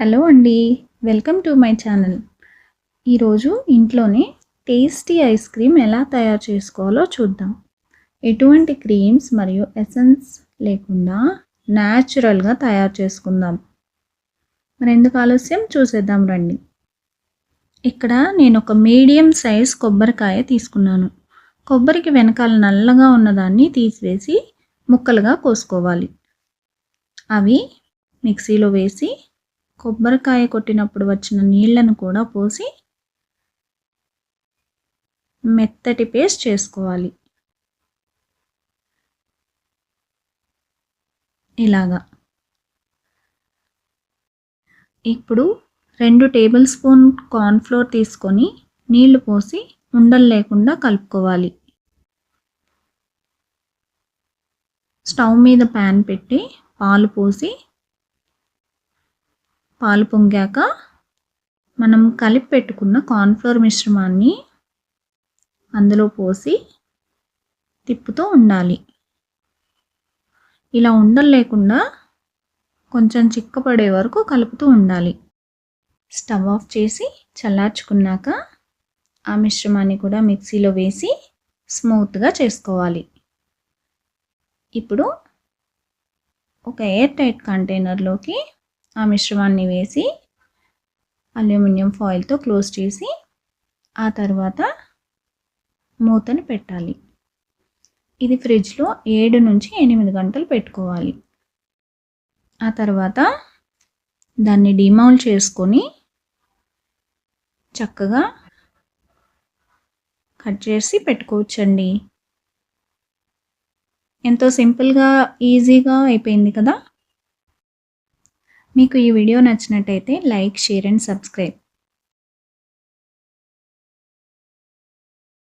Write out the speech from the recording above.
Hello అండి. Welcome to my channel. ఈరోజు ఇంట్లోనే టేస్టీ ఐస్ క్రీమ్ ఎలా తయారు చేసుకోవాలో చూద్దాం. ఎటువంటి క్రీమ్స్ మరియు ఎసెన్స్ లేకుండా న్యాచురల్గా తయారు చేసుకుందాం. మరి ఎందుకు ఆలస్యం? చూసేద్దాం రండి. ఇక్కడ నేను ఒక మీడియం సైజ్ కొబ్బరికాయ తీసుకున్నాను. కొబ్బరికి వెనకాల నల్లగా ఉన్నదాన్ని తీసివేసి ముక్కలుగా కోసుకోవాలి. అవి మిక్సీలో వేసి కొబ్బరికాయ కొట్టినప్పుడు వచ్చిన నీళ్ళను కూడా పోసి మెత్తటి పేస్ట్ చేసుకోవాలి. ఇలాగా. ఇప్పుడు రెండు టేబుల్ స్పూన్ కార్న్ఫ్లోర్ తీసుకొని నీళ్ళు పోసి ఉండలు లేకుండా కలుపుకోవాలి. స్టవ్ మీద ప్యాన్ పెట్టి పాలు పోసి పాలు పొంగాక మనం కలిపి పెట్టుకున్న కార్న్ఫ్లోర్ మిశ్రమాన్ని అందులో పోసి తిప్పుతూ ఉండాలి. ఇలా ఉండలు లేకుండా కొంచెం చిక్కపడే వరకు కలుపుతూ ఉండాలి. స్టవ్ ఆఫ్ చేసి చల్లార్చుకున్నాక ఆ మిశ్రమాన్ని కూడా మిక్సీలో వేసి స్మూత్గా చేసుకోవాలి. ఇప్పుడు ఒక ఎయిర్ టైట్ కంటైనర్లోకి ఆ మిశ్రమాన్ని వేసి అల్యూమినియం ఫాయిల్తో క్లోజ్ చేసి ఆ తర్వాత మూతను పెట్టాలి. ఇది ఫ్రిడ్జ్లో ఏడు నుంచి ఎనిమిది గంటలు పెట్టుకోవాలి. ఆ తర్వాత దాన్ని డిమౌల్ చేసుకొని చక్కగా కట్ చేసి పెట్టుకోవచ్చండి. ఎంతో సింపుల్గా ఈజీగా అయిపోయింది కదా? మీకు ఈ వీడియో నచ్చినట్టయితే లైక్ షేర్ అండ్ సబ్స్క్రైబ్.